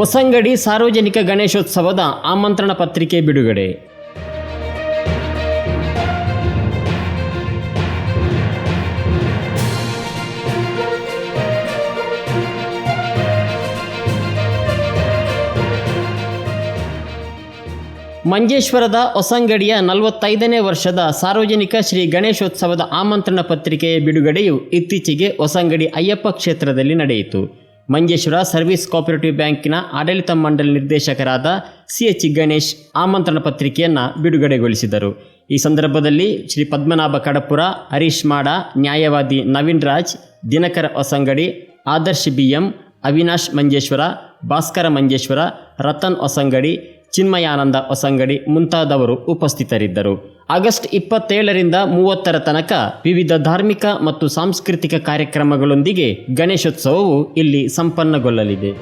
ಹೊಸಂಗಡಿ ಸಾರ್ವಜನಿಕ ಗಣೇಶೋತ್ಸವದ ಆಮಂತ್ರಣ ಪತ್ರಿಕೆ ಬಿಡುಗಡೆ. ಮಂಜೇಶ್ವರದ ಹೊಸಂಗಡಿಯ ನಲವತ್ತೈದನೇ ವರ್ಷದ ಸಾರ್ವಜನಿಕ ಶ್ರೀ ಗಣೇಶೋತ್ಸವದ ಆಮಂತ್ರಣ ಪತ್ರಿಕೆಯ ಬಿಡುಗಡೆಯು ಇತ್ತೀಚೆಗೆ ಹೊಸಂಗಡಿ ಅಯ್ಯಪ್ಪ ಕ್ಷೇತ್ರದಲ್ಲಿ ನಡೆಯಿತು. ಮಂಜೇಶ್ವರ ಸರ್ವಿಸ್ ಕೋಆಪರೇಟಿವ್ ಬ್ಯಾಂಕಿನ ಆಡಳಿತ ಮಂಡಳಿ ನಿರ್ದೇಶಕರಾದ ಸಿ ಎಚ್ ಗಣೇಶ್ ಆಮಂತ್ರಣ ಪತ್ರಿಕೆಯನ್ನು ಬಿಡುಗಡೆಗೊಳಿಸಿದರು. ಈ ಸಂದರ್ಭದಲ್ಲಿ ಶ್ರೀ ಪದ್ಮನಾಭ ಕಡಪುರ, ಹರೀಶ್ ಮಾಡ, ನ್ಯಾಯವಾದಿ ನವೀನ್ ರಾಜ್, ದಿನಕರ ಹೊಸಂಗಡಿ, ಆದರ್ಶ್ ಬಿ ಎಂ ಅವಿನಾಶ್ ಮಂಜೇಶ್ವರ, ಭಾಸ್ಕರ ಮಂಜೇಶ್ವರ, ರತನ್ ಹೊಸಂಗಡಿ ಚಿನ್ಮಯಾನಂದ ಹೊಸಂಗಡಿ ಮುಂತಾದವರು ಉಪಸ್ಥಿತರಿದ್ದರು. ಆಗಸ್ಟ್ ಇಪ್ಪತ್ತೇಳರಿಂದ ಮೂವತ್ತರ ತನಕ ವಿವಿಧ ಧಾರ್ಮಿಕ ಮತ್ತು ಸಾಂಸ್ಕೃತಿಕ ಕಾರ್ಯಕ್ರಮಗಳೊಂದಿಗೆ ಗಣೇಶೋತ್ಸವವು ಇಲ್ಲಿ ಸಂಪನ್ನಗೊಳ್ಳಲಿದೆ.